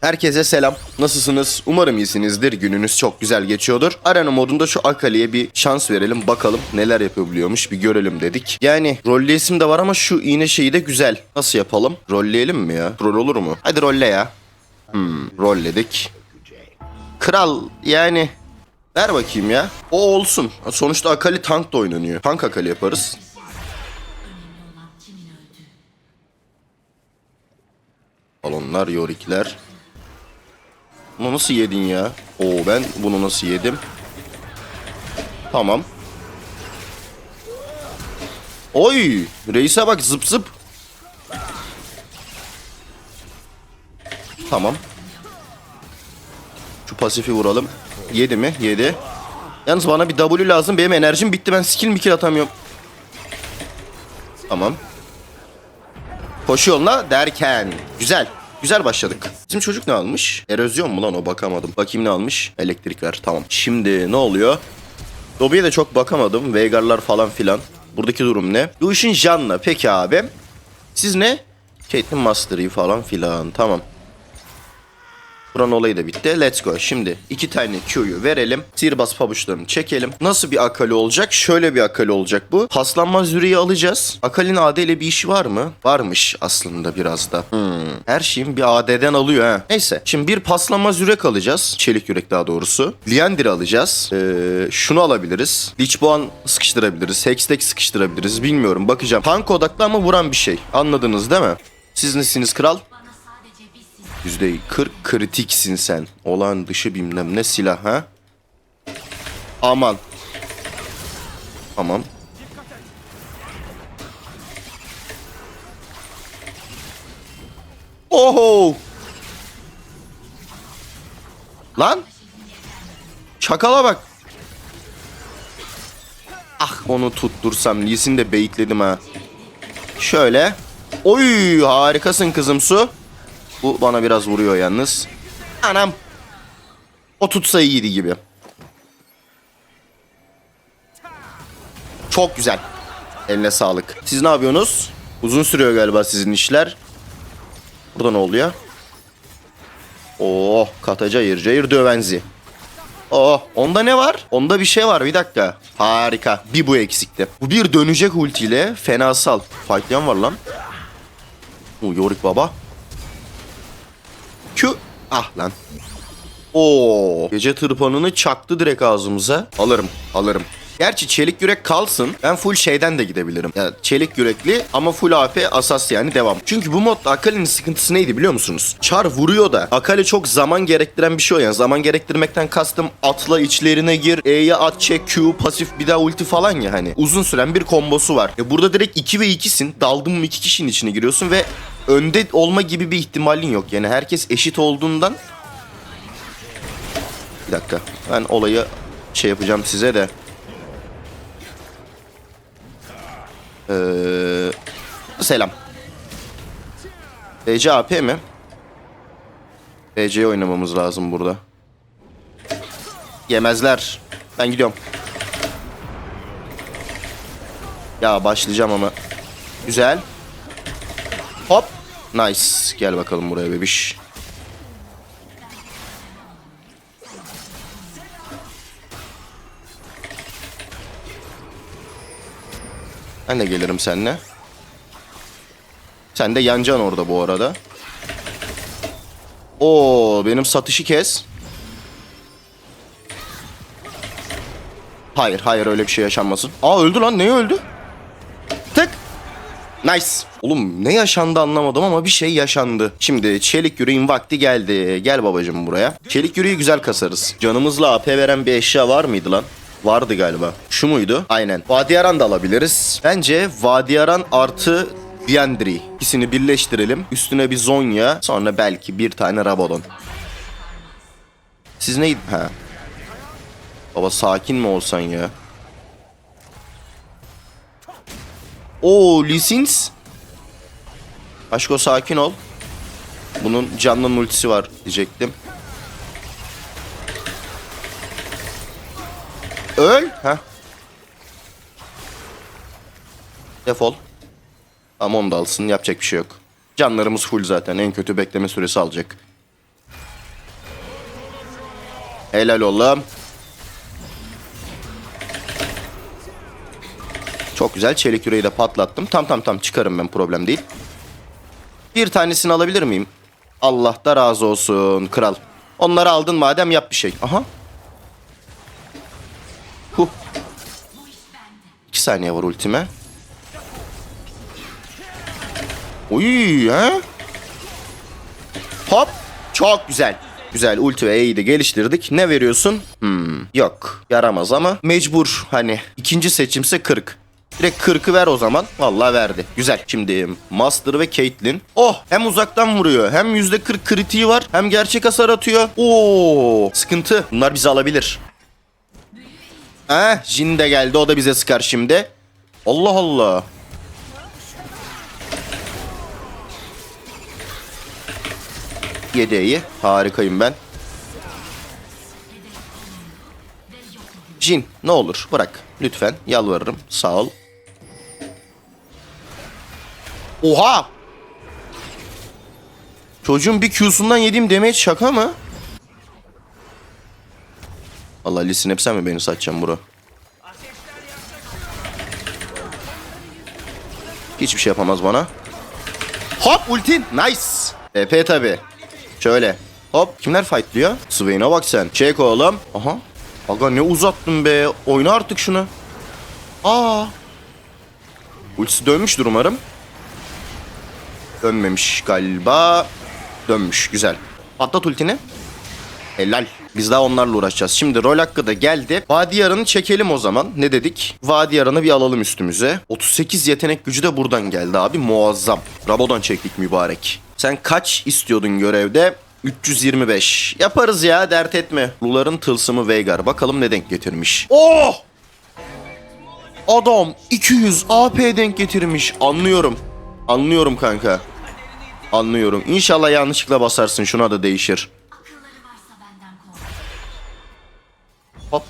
Herkese selam. Nasılsınız? Umarım iyisinizdir. Gününüz çok güzel geçiyordur. Arena modunda şu Akali'ye bir şans verelim. Bakalım neler yapabiliyormuş bir görelim dedik. Yani rolleyesim de var ama şu iğne şeyi de güzel. Nasıl yapalım? Rolleyelim mi ya? Rol olur mu? Hadi rolle ya. Hmm, rolledik. Kral yani ver bakayım ya. O olsun. Sonuçta Akali tank da oynanıyor. Tank Akali yaparız. Balonlar, yorikler. Bunu nasıl yedin ya? Oo ben bunu nasıl yedim? Tamam. Oy! Reis'e bak zıp zıp. Tamam. Şu pasifi vuralım. Yedi mi? Yedi. Yalnız bana bir W lazım. Benim enerjim bitti. Ben skill mikil atamıyorum. Tamam. Koşu yoluna derken. Güzel. Güzel başladık. Bizim çocuk ne almış? Erozyon mu lan o bakamadım. Bakayım ne almış? Elektrik ver. Tamam. Şimdi ne oluyor? Dobby'ye de çok bakamadım. Veigar'lar falan filan. Buradaki durum ne? Lucian Janna. Peki abi. Siz ne? Caitlyn Mastery falan filan. Tamam. Buranın olayı da bitti. Let's go. Şimdi iki tane Q'yu verelim. Sihirbaz pabuçlarını çekelim. Nasıl bir Akali olacak? Şöyle bir Akali olacak bu. Paslanmaz yüreği alacağız. Akali'nin AD ile bir işi var mı? Varmış aslında biraz da. Hmm. Her şeyin bir AD'den alıyor ha. Neyse. Şimdi bir paslanmaz yürek alacağız. Çelik yürek daha doğrusu. Liandir alacağız. Ee, şunu alabiliriz. Lichboan sıkıştırabiliriz. Hextech sıkıştırabiliriz. Bilmiyorum. Bakacağım. Tank odaklı ama vuran bir şey. Anladınız değil mi? Siz nesiniz kral? Yüzde 40 kritiksin sen. Olan dışı bilmem ne silah ha? Aman. Tamam. Oho. Lan. Çakala bak. Ah onu tuttursam. Lisin de beyitledim ha. Şöyle. Oy harikasın kızım su. Bu bana biraz vuruyor yalnız. Anam. O tutsa iyiydi gibi. Çok güzel. Eline sağlık. Siz ne yapıyorsunuz? Uzun sürüyor galiba sizin işler. Burada ne oluyor? Oh kata cayır cayır dövenzi. Oh onda ne var? Onda bir şey var bir dakika. Harika. Bir bu eksikti. Bu bir dönecek ultiyle fenasal. Fightlayan var lan. Oo, Yorick baba. Ah lan. Oo. Gece tırpanını çaktı direkt ağzımıza. Alırım, alırım. Gerçi çelik yürek kalsın. Ben full şeyden de gidebilirim. Yani çelik yürekli ama full AP asas yani devam. Çünkü bu modda Akali'nin sıkıntısı neydi biliyor musunuz? Çar vuruyor da Akali çok zaman gerektiren bir şey o yani. Zaman gerektirmekten kastım atla içlerine gir, E'ye at çek, Q, pasif bir daha ulti falan ya hani. Uzun süren bir kombosu var. E burada direkt 2 ve 2'sin. Daldın mı 2 kişinin içine giriyorsun ve önde olma gibi bir ihtimalin yok. Yani herkes eşit olduğundan bir dakika. Ben olayı şey yapacağım size de. Ee, selam. BC AP mi? BC'yi oynamamız lazım burada. Yemezler. Ben gidiyorum. Ya başlayacağım ama. Güzel. Hop. Nice. Gel bakalım buraya bebiş. Ben de gelirim seninle. Sen de yanacaksın orada bu arada. Oo, benim satışı kes. Hayır, hayır öyle bir şey yaşanmasın. Aa öldü lan. Ne öldü? Nice. Oğlum ne yaşandı anlamadım ama bir şey yaşandı. Şimdi çelik yüreğin vakti geldi. Gel babacım buraya. Çelik yüreği güzel kasarız. Canımızla AP veren bir eşya var mıydı lan? Vardı galiba. Şu muydu? Aynen. Vadiyaran da alabiliriz. Bence Vadiyaran artı Diandri. İkisini birleştirelim. Üstüne bir Zonya. Sonra belki bir tane Rabadon. Siz neydi? Ha. Baba sakin mi olsan ya? Oo Lisins. Aşko sakin ol. Bunun canlı ultisi var diyecektim. Öl. Ha. Defol. Ama onu da alsın. Yapacak bir şey yok. Canlarımız full zaten. En kötü bekleme süresi alacak. Helal oğlum. Çok güzel. Çelik yüreği de patlattım. Tam tam tam çıkarım ben problem değil. Bir tanesini alabilir miyim? Allah da razı olsun kral. Onları aldın madem yap bir şey. Aha. Huh. İki saniye var ultime. Uy ha? Hop. Çok güzel. Güzel ulti ve E'yi de geliştirdik. Ne veriyorsun? Hmm, yok. Yaramaz ama mecbur. Hani ikinci seçimse 40. Direkt 40'ı ver o zaman. Vallahi verdi. Güzel. Şimdi Master ve Caitlyn. Oh hem uzaktan vuruyor. Hem %40 kritiği var. Hem gerçek hasar atıyor. Oo sıkıntı. Bunlar bizi alabilir. Heh Jin de geldi. O da bize sıkar şimdi. Allah Allah. Yedeği. Harikayım ben. Jin ne olur bırak. Lütfen yalvarırım. Sağ ol. Oha! Çocuğun bir Q'sundan yediğim damage şaka mı? Allah Lisin hep sen mi beni satacaksın bro? Hiçbir şey yapamaz bana. Hop ultin. Nice. EP tabi. Şöyle. Hop. Kimler fightlıyor? Swain'e bak sen. Çek oğlum. Aha. Aga ne uzattın be. Oyna artık şunu. Aa. Ultisi dönmüştür umarım. Dönmemiş galiba. Dönmüş. Güzel. Patlat ultini. Helal. Biz daha onlarla uğraşacağız. Şimdi rol hakkı da geldi. Vadiyarını çekelim o zaman. Ne dedik? Vadiyarını bir alalım üstümüze. 38 yetenek gücü de buradan geldi abi. Muazzam. Rabodan çektik mübarek. Sen kaç istiyordun görevde? 325. Yaparız ya dert etme. Luların tılsımı Veigar. Bakalım ne denk getirmiş. Oh! Adam 200 AP denk getirmiş. Anlıyorum. Anlıyorum kanka. Anlıyorum. İnşallah yanlışlıkla basarsın. Şuna da değişir. Hop.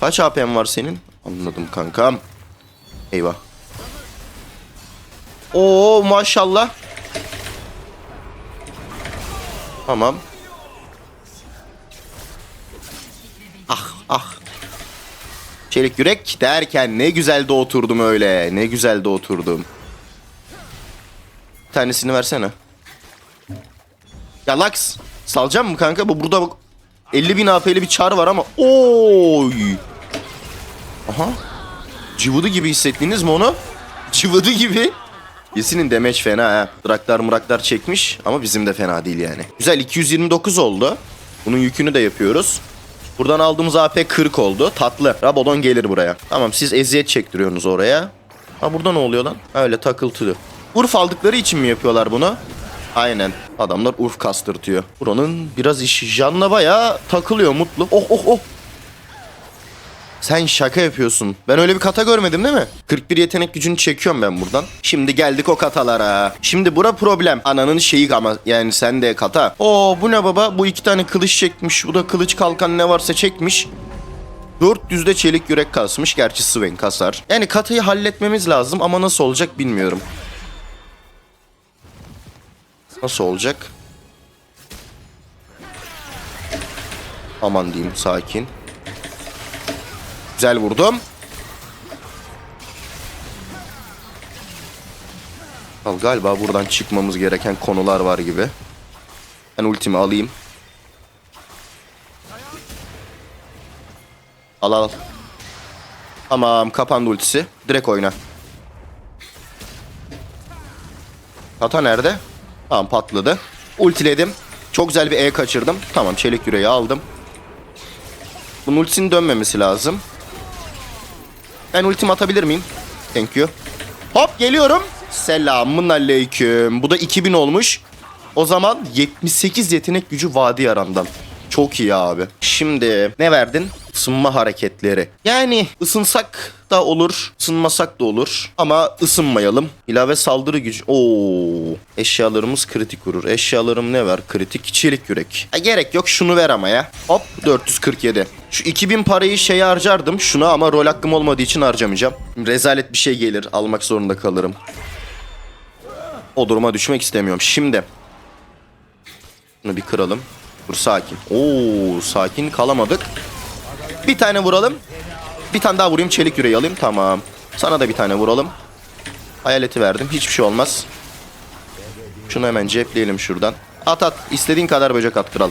Kaç AP'm var senin? Anladım kankam. Eyvah. Oo maşallah. Tamam. Ah ah. Çelik yürek derken ne güzel de oturdum öyle. Ne güzel de oturdum. Tanesini versene. Ya Lux. Salacağım mı kanka? Bu burada bak 50 bin AP'li bir çar var ama oy. Aha. Cıvıdı gibi hissettiniz mi onu? Cıvıdı gibi. Yesinin demeç fena ha. Draklar muraklar çekmiş ama bizim de fena değil yani. Güzel 229 oldu. Bunun yükünü de yapıyoruz. Buradan aldığımız AP 40 oldu. Tatlı. Rabodon gelir buraya. Tamam siz eziyet çektiriyorsunuz oraya. Ha burada ne oluyor lan? Öyle takıltıyor. Urf aldıkları için mi yapıyorlar bunu? Aynen. Adamlar urf kastırtıyor. Buranın biraz işi. Janla bayağı takılıyor mutlu. Oh oh oh. Sen şaka yapıyorsun. Ben öyle bir kata görmedim değil mi? 41 yetenek gücünü çekiyorum ben buradan. Şimdi geldik o katalara. Şimdi bura problem. Ananın şeyi ama yani sen de kata. Oo bu ne baba? Bu iki tane kılıç çekmiş. Bu da kılıç kalkan ne varsa çekmiş. 400'de çelik yürek kasmış. Gerçi Swain kasar. Yani katayı halletmemiz lazım ama nasıl olacak bilmiyorum. Nasıl olacak? Aman diyeyim sakin. Güzel vurdum. Al galiba buradan çıkmamız gereken konular var gibi. Ben ultimi alayım. Al al. Tamam kapandı ultisi. Direkt oyna. Kata nerede? Tamam patladı. Ultiledim. Çok güzel bir E kaçırdım. Tamam çelik yüreği aldım. Bunun ultisinin dönmemesi lazım. Ben ultim atabilir miyim? Thank you. Hop geliyorum. Selamun aleyküm. Bu da 2000 olmuş. O zaman 78 yetenek gücü vadi yarandan. Çok iyi abi. Şimdi ne verdin? Isınma hareketleri. Yani ısınsak da olur, ısınmasak da olur. Ama ısınmayalım. İlave saldırı gücü. Oo. Eşyalarımız kritik vurur. Eşyalarım ne var? Kritik çelik yürek. Ha, gerek yok şunu ver ama ya. Hop 447. Şu 2000 parayı şeye harcardım. Şuna ama rol hakkım olmadığı için harcamayacağım. Rezalet bir şey gelir. Almak zorunda kalırım. O duruma düşmek istemiyorum. Şimdi. Bunu bir kıralım. Dur sakin. Oo sakin kalamadık. Bir tane vuralım. Bir tane daha vurayım çelik yüreği alayım. Tamam. Sana da bir tane vuralım. Hayaleti verdim. Hiçbir şey olmaz. Şunu hemen cepleyelim şuradan. At at. İstediğin kadar böcek at kral.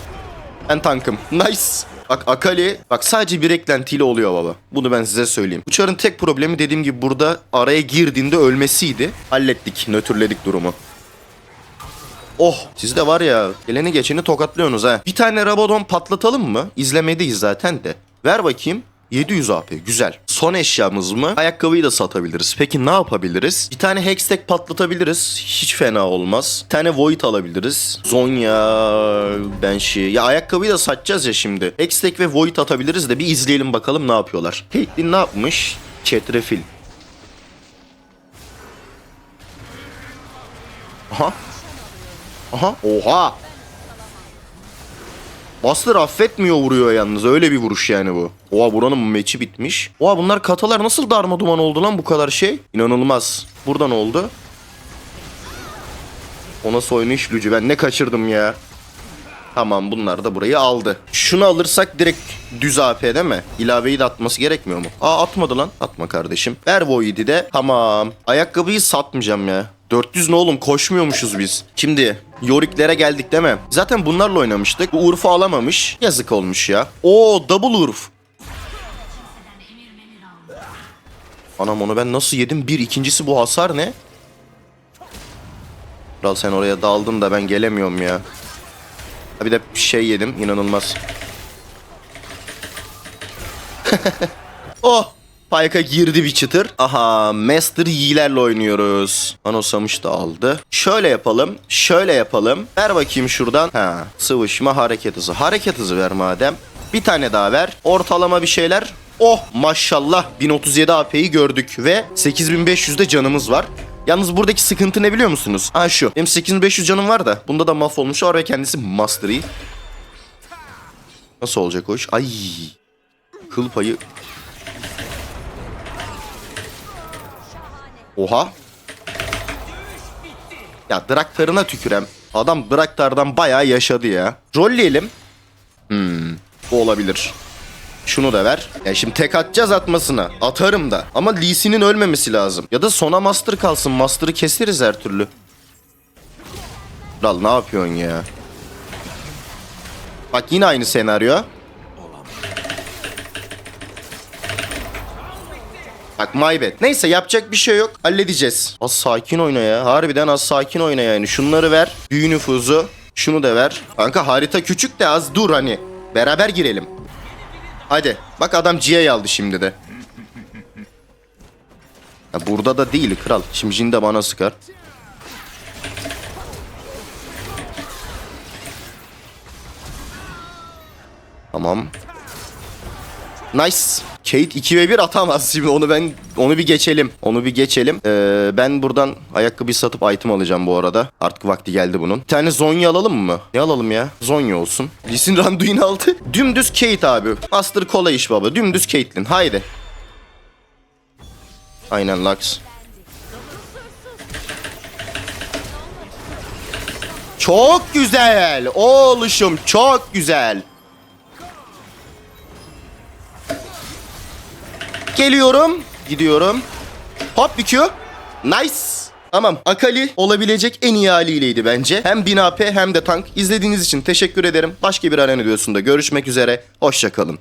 Ben tankım. Nice. Bak Akali bak sadece bir eklentiyle oluyor baba. Bunu ben size söyleyeyim. Uçarın tek problemi dediğim gibi burada araya girdiğinde ölmesiydi. Hallettik. Nötrledik durumu. Oh siz de var ya geleni geçeni tokatlıyorsunuz ha. Bir tane Rabadon patlatalım mı? İzlemedeyiz zaten de. Ver bakayım. 700 AP güzel. Son eşyamız mı? Ayakkabıyı da satabiliriz. Peki ne yapabiliriz? Bir tane Hextech patlatabiliriz. Hiç fena olmaz. Bir tane Void alabiliriz. Zonya, Banshee. Ya ayakkabıyı da satacağız ya şimdi. Hextech ve Void atabiliriz de bir izleyelim bakalım ne yapıyorlar. Caitlyn ne yapmış? Çetrefil. Aha. Aha. Oha. Buster affetmiyor vuruyor yalnız. Öyle bir vuruş yani bu. Oha buranın meçi bitmiş. Oha bunlar katalar nasıl darma duman oldu lan bu kadar şey? İnanılmaz. Buradan oldu. O nasıl oynayış Lücü? Ben ne kaçırdım ya? Tamam bunlar da burayı aldı. Şunu alırsak direkt düz AP değil mi? İlaveyi de atması gerekmiyor mu? Aa atmadı lan. Atma kardeşim. Ver Void'i de. Tamam. Ayakkabıyı satmayacağım ya. 400 ne oğlum koşmuyormuşuz biz. Şimdi Yorik'lere geldik değil mi? Zaten bunlarla oynamıştık. Bu Urf'u alamamış. Yazık olmuş ya. Oo double Urf. Anam onu ben nasıl yedim? Bir ikincisi bu hasar ne? Kral sen oraya daldın da ben gelemiyorum ya. Ha bir de şey yedim inanılmaz. oh! Payka girdi bir çıtır. Aha Master Yi'lerle oynuyoruz. Anosamış da aldı. Şöyle yapalım. Şöyle yapalım. Ver bakayım şuradan. Ha sıvışma hareket hızı. Hareket hızı ver madem. Bir tane daha ver. Ortalama bir şeyler. Oh maşallah 1037 AP'yi gördük ve 8500'de canımız var. Yalnız buradaki sıkıntı ne biliyor musunuz? Ha şu. Benim 8500 canım var da bunda da mahvolmuş var ve kendisi Master Yi. Nasıl olacak o? Ay. Kıl payı Oha. Ya Draktar'ına tükürem. Adam Draktar'dan bayağı yaşadı ya. Rolleyelim. Hmm. Bu olabilir. Şunu da ver. Ya şimdi tek atacağız atmasına. Atarım da. Ama Lee Sin'in ölmemesi lazım. Ya da sona Master kalsın. Master'ı keseriz her türlü. Kral ne yapıyorsun ya? Bak yine aynı senaryo. Bak my bad. Neyse yapacak bir şey yok. Halledeceğiz. Az sakin oyna ya. Harbiden az sakin oyna yani. Şunları ver. Büyü nüfuzu. Şunu da ver. Kanka harita küçük de az dur hani. Beraber girelim. Hadi. Bak adam GA aldı şimdi de. Ya burada da değil kral. Şimdi Jin de bana sıkar. Tamam. Nice. Kate 2 ve 1 atamaz şimdi onu ben onu bir geçelim. Onu bir geçelim. Ee, ben buradan ayakkabı satıp item alacağım bu arada. Artık vakti geldi bunun. Bir tane Zonya alalım mı? Ne alalım ya? Zonya olsun. Lisin Randuin aldı. Dümdüz Kate abi. Master kolay iş baba. Dümdüz Caitlyn. Haydi. Aynen Lux. Çok güzel. Oğluşum çok güzel. Geliyorum. Gidiyorum. Hop bir. Nice. Tamam. Akali olabilecek en iyi haliyleydi bence. Hem 1000 AP hem de tank. İzlediğiniz için teşekkür ederim. Başka bir arena videosunda görüşmek üzere. Hoşçakalın.